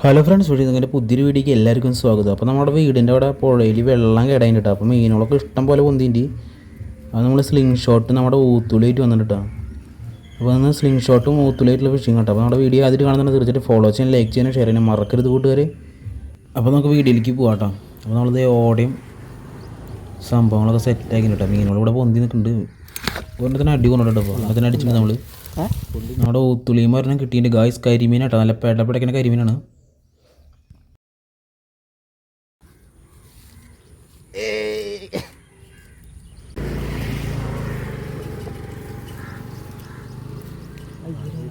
Hello friends വഴി നിങ്ങളുടെ പുതിയൊരു വീഡിയോക്ക് എല്ലാവർക്കും സ്വാഗതം. അപ്പോൾ നമ്മുടെ വീടിന്റെ അവിടെ പുഴയിൽ വെള്ളം കേടായിട്ട് അപ്പോൾ മീനുകളൊക്കെ ഇഷ്ടം പോലെ പൊന്തിന്റെ അത് നമ്മൾ സ്ലിംഗ് ഷോട്ട് നമ്മുടെ ഊത്തുളിയായിട്ട് വന്നിട്ടാണ് അപ്പോൾ അന്ന് സ്ലിംഗ് ഷോട്ടും ഊത്തുളിയായിട്ടുള്ള ഫിഷിംഗ് കേട്ടോ അപ്പോൾ നമ്മുടെ വീഡിയോ ആദ്യം കാണുന്നുണ്ട് തീർച്ചയായിട്ടും ഫോളോ ചെയ്യാൻ ലൈക്ക് ചെയ്യാനും ഷെയർ ചെയ്യാനും മറക്കരുത് കൂട്ടുകാർ അപ്പോൾ നമുക്ക് വീഡിയോയിലേക്ക് പോകാം കേട്ടോ. അപ്പോൾ നമ്മളിത് ഓടയും സംഭവങ്ങളൊക്കെ സെറ്റാക്കി കേട്ടോ. മീനുകൾ ഇവിടെ പൊന്തി നിൽക്കുന്നുണ്ട്. അതുകൊണ്ട് തന്നെ അടി കൊണ്ടിട്ടോ അപ്പോൾ അതിനെ അടിച്ചിട്ട് നമ്മൾ നമ്മുടെ ഊത്തുളിയും പറഞ്ഞാൽ കിട്ടിയിട്ടുണ്ട്. ഗായ്സ് കരിമീൻ കേട്ടോ. നല്ല പേടപ്പെടക്കുന്ന കരിമീനാണ്.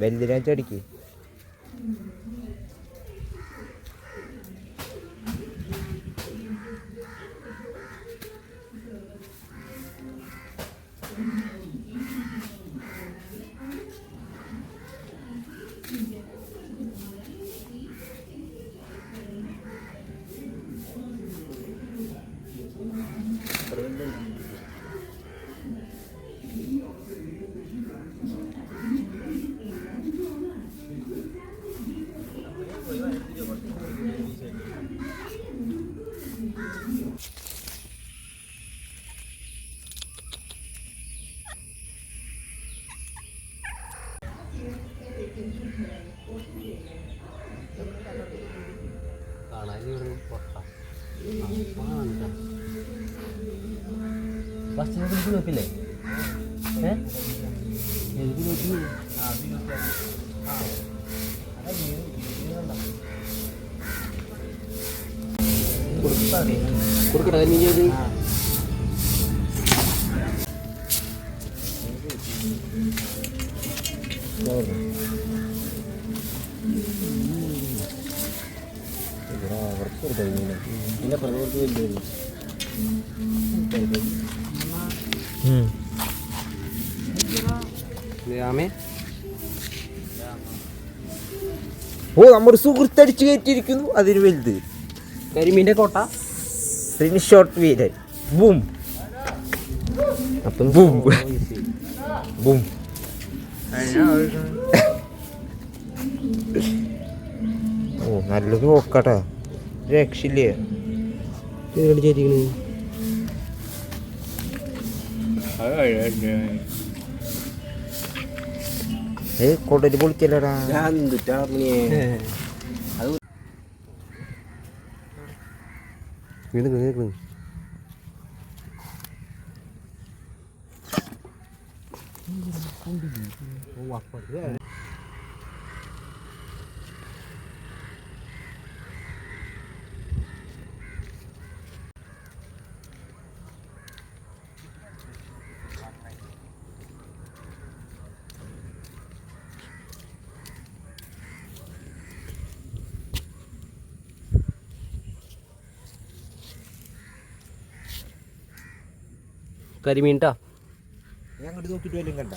വലുതിനാച്ച അടിക്ക് ഫസ്റ്റ് നോക്കില്ലേ ഏ കൊടുക്കട്ടെ നീ ചെയ്ത് ഇതിന്റെ പ്രകൃതി വലിയ ഓ നമ്മുടെ സുഹൃത്തടിച്ചു കയറ്റിയിരിക്കുന്നു. അതിന് വലുത്. കരിമീന്റെ കോട്ട. സ്ക്രീൻഷോട്ട് വീരൻ ബൂം. അപ്പം ബൂം. ബൂം. ഓ നല്ലത് നോക്കട്ടാ. രക്ഷയില്ലേ? ചേരിക്കണ് ഏ. കൊടൽ പൊളിക്കല്ലടാ വീണ് വീണ് കരിമീൻ ട്ടാ ഞാൻ അങ്ങോട്ട് നോക്കിയിട്ട് വല്ലതും കണ്ട.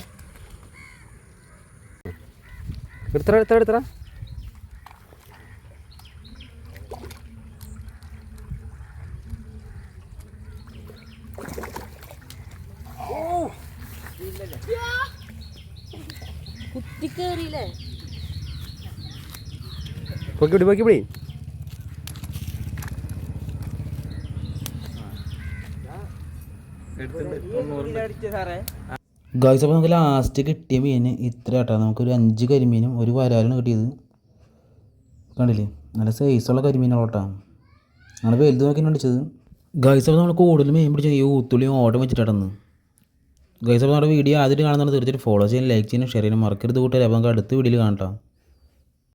എടുത്തറ എടുത്തറ എടുത്തറ കുത്തിക്കേറിയില്ലേ? പൊക്കി പിടി പൊക്കി പിടി. ഗായ്സ് അപ്പോൾ നമുക്ക് ലാസ്റ്റ് കിട്ടിയ മീൻ ഇത്ര കേട്ടോ നമുക്കൊരു അഞ്ച് കരിമീനും ഒരു വരാലും കിട്ടിയത്. കണ്ടില്ലേ? നല്ല സൈസുള്ള കരിമീനുകളോട്ടാ നമ്മൾ വലുത് നോക്കിയാണ് അടിച്ചത്. ഗായ്സ് അപ്പോൾ നമ്മൾ കൂടുതൽ മീൻ പിടിച്ചത് ഈ ഊത്തുള്ളിയും ഓട്ടം വെച്ചിട്ടാണ് ഗൈസ് അപ്പോൾ നമ്മുടെ വീഡിയോ ആദ്യം കാണുന്നുണ്ടെങ്കിൽ തീർച്ചയായിട്ടും ഫോളോ ചെയ്യാൻ ലൈക്ക് ചെയ്യാനും ഷെയർ ചെയ്യാനും മറക്കരുത് കൂട്ടുകാരെ. അപ്പോൾ നമുക്ക് അടുത്ത വീഡിയോയിൽ കാണാം